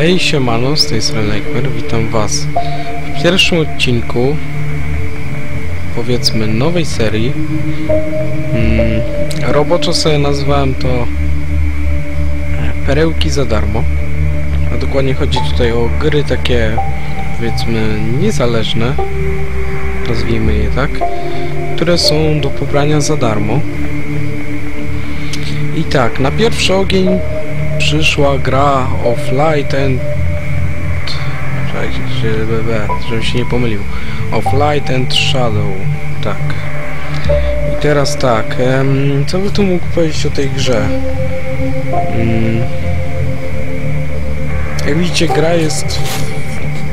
Hej, siemano, z tej strony Nightmare, witam was w pierwszym odcinku powiedzmy nowej serii. Mm, roboczo sobie nazwałem to Perełki za darmo a dokładnie chodzi tutaj o gry takie powiedzmy niezależne nazwijmy je tak które są do pobrania za darmo. I tak, na pierwszy ogień przyszła gra of Light and... Czekajcie, żebym się nie pomylił. Of Light and Shadow, tak. I teraz tak, em, co by tu mógł powiedzieć o tej grze? Mm. Jak widzicie, gra jest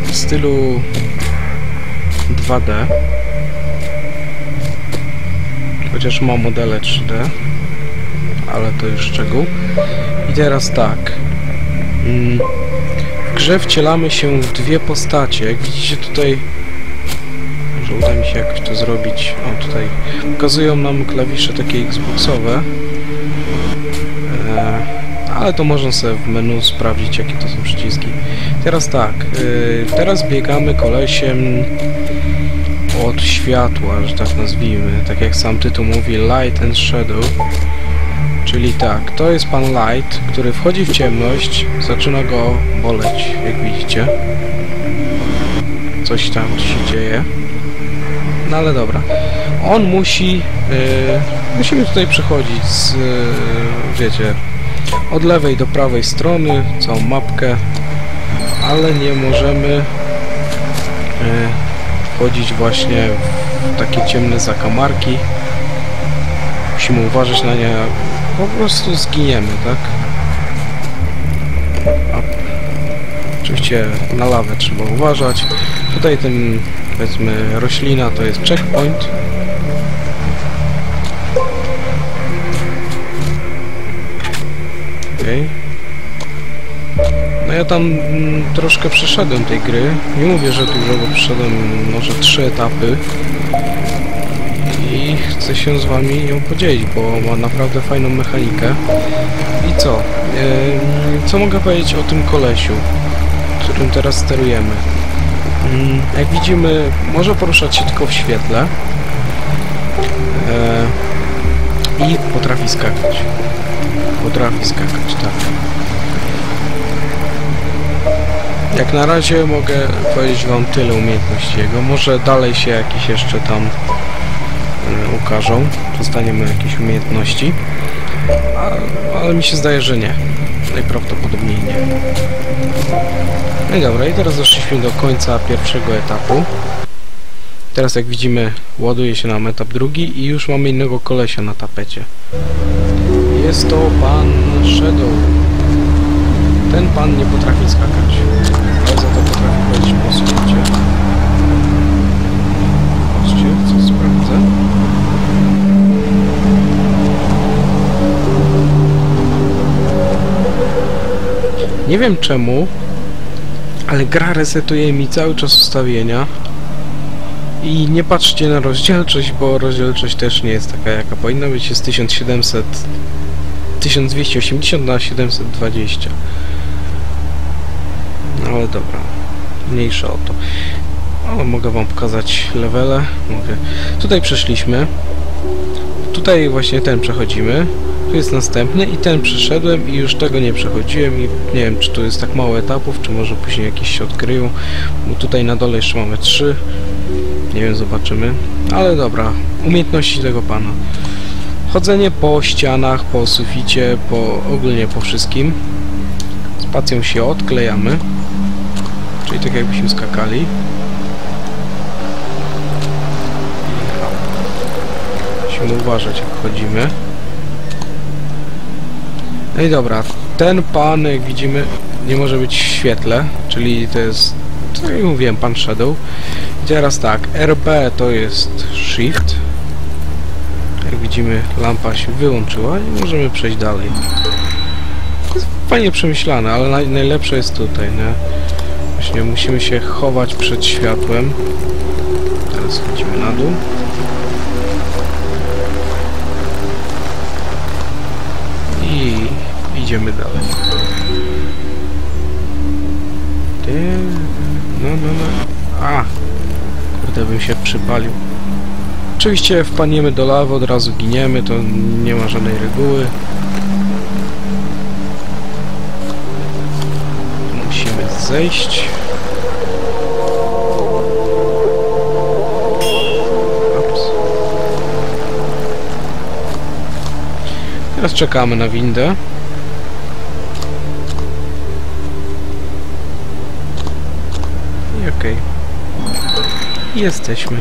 w stylu 2D. Chociaż ma modele 3D ale to już szczegół. I teraz tak. Mm, w grze wcielamy się w dwie postacie. Jak widzicie tutaj... Może uda mi się jakoś to zrobić. O, tutaj pokazują nam klawisze takie xboxowe. E, ale to można sobie w menu sprawdzić, jakie to są przyciski. Teraz tak. E, teraz biegamy kolesiem od światła, że tak nazwijmy. Tak jak sam tytuł mówi, Light and Shadow. Czyli tak, to jest pan Light, który wchodzi w ciemność, zaczyna go boleć, jak widzicie. Coś tam się dzieje. No ale dobra. On musi... Yy, musimy tutaj przechodzić z... Yy, wiecie... Od lewej do prawej strony, całą mapkę, ale nie możemy yy, wchodzić właśnie w takie ciemne zakamarki. Musimy uważać na nie po prostu zginiemy, tak? Oczywiście na lawę trzeba uważać. Tutaj ten, powiedzmy, roślina to jest checkpoint. Okay. No ja tam mm, troszkę przeszedłem tej gry. Nie mówię, że dużo, bo przeszedłem może trzy etapy chcę się z wami nią podzielić, bo ma naprawdę fajną mechanikę. I co? Co mogę powiedzieć o tym kolesiu, którym teraz sterujemy? Yy, jak widzimy, może poruszać się tylko w świetle yy, i potrafi skakać. Potrafi skakać, tak. Jak na razie mogę powiedzieć wam tyle umiejętności jego. Może dalej się jakieś jeszcze tam ukażą, dostaniemy jakieś umiejętności, ale mi się zdaje, że nie. Najprawdopodobniej nie. No i dobra, i teraz doszliśmy do końca pierwszego etapu. Teraz jak widzimy ładuje się nam etap drugi i już mamy innego kolesia na tapecie. Jest to pan Shadow. Ten pan nie potrafi skakać, Nie wiem czemu, ale gra resetuje mi cały czas ustawienia i nie patrzcie na rozdzielczość, bo rozdzielczość też nie jest taka jaka powinna być, jest 1700 1280 na 720 no ale dobra mniejsza o to. O, mogę wam pokazać levele. Mogę. tutaj przeszliśmy. Tutaj właśnie ten przechodzimy tu jest następny i ten przeszedłem i już tego nie przechodziłem i nie wiem czy tu jest tak mało etapów, czy może później jakieś się odkryją, bo tutaj na dole jeszcze mamy trzy. Nie wiem, zobaczymy. Ale dobra, umiejętności tego pana. Chodzenie po ścianach, po suficie, po ogólnie po wszystkim. Spacją się odklejamy. Czyli tak jakbyśmy skakali. Musimy uważać jak chodzimy. No i dobra, ten pan, jak widzimy, nie może być w świetle, czyli to jest, co jak mówiłem, pan Shadow. I teraz tak, RB to jest Shift. Jak widzimy, lampa się wyłączyła i możemy przejść dalej. Jest fajnie przemyślane, ale naj, najlepsze jest tutaj, nie? Właśnie musimy się chować przed światłem. Teraz chodzimy na dół. Się przypalił. Oczywiście wpadniemy do lawy, od razu giniemy, to nie ma żadnej reguły. Musimy zejść. Ups. Teraz czekamy na windę. Jesteśmy.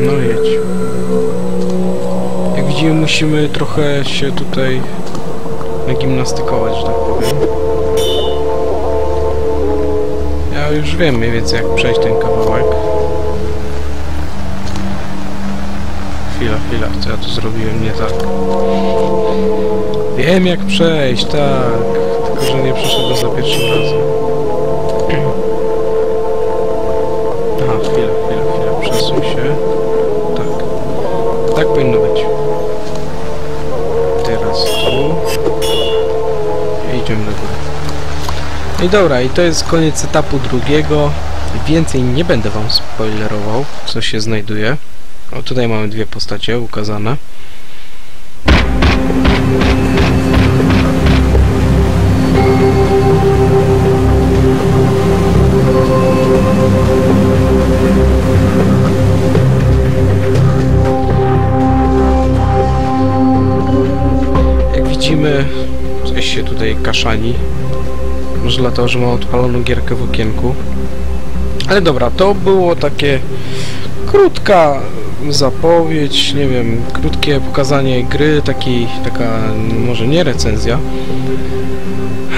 No jedź. Jak widzimy musimy trochę się tutaj nagimnastykować, że tak powiem. Ja już wiem mniej więcej jak przejść ten kawałek. Chwila, chwila, co ja tu zrobiłem nie tak. Wiem jak przejść, tak. Tylko, że nie przeszedłem za pierwszym razem. Aha, chwila, chwila, chwila. Przesuń się. Tak. Tak powinno być. Teraz tu. I idziemy do góry. I dobra, i to jest koniec etapu drugiego. Więcej nie będę wam spoilerował, co się znajduje. O, tutaj mamy dwie postacie ukazane. Jak widzimy, coś się tutaj kaszani. Może dlatego, że mam odpaloną gierkę w okienku. Ale dobra, to było takie krótka zapowiedź, nie wiem, krótkie pokazanie gry, taki, taka może nie recenzja.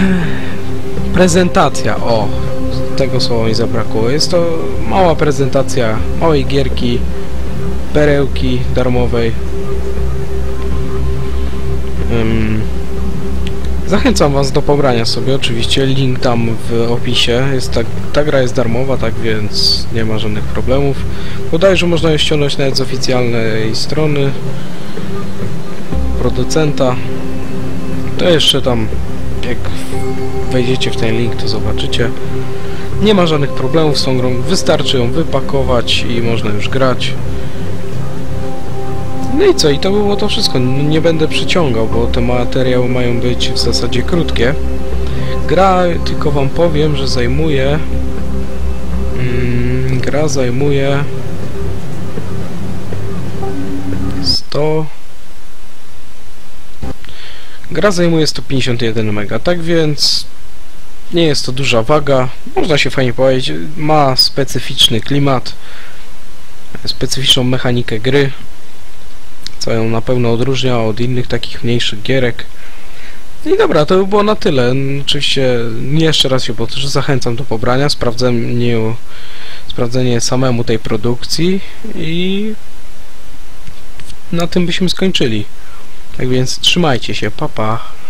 Prezentacja, o, tego słowa mi zabrakło. Jest to mała prezentacja małej gierki, perełki darmowej. Ym, Zachęcam Was do pobrania sobie, oczywiście link tam w opisie. Jest tak, ta gra jest darmowa, tak więc nie ma żadnych problemów. Bodajże można ją ściągnąć nawet z oficjalnej strony producenta. To jeszcze tam, jak wejdziecie w ten link, to zobaczycie. Nie ma żadnych problemów z tą grą, wystarczy ją wypakować i można już grać. No i co, i to było to wszystko. N- Nie będę przyciągał, bo te materiały mają być w zasadzie krótkie. Gra, tylko wam powiem, że zajmuje... Mm, gra zajmuje... 100... Gra zajmuje 151 MB, tak więc nie jest to duża waga, można się fajnie powiedzieć, ma specyficzny klimat, specyficzną mechanikę gry, co ją na pewno odróżnia od innych takich mniejszych gierek. I dobra, to by było na tyle. Oczywiście jeszcze raz się powtórzę, zachęcam do pobrania, sprawdzenie, sprawdzenie samemu tej produkcji i na tym byśmy skończyli. Tak więc trzymajcie się, papa. Pa.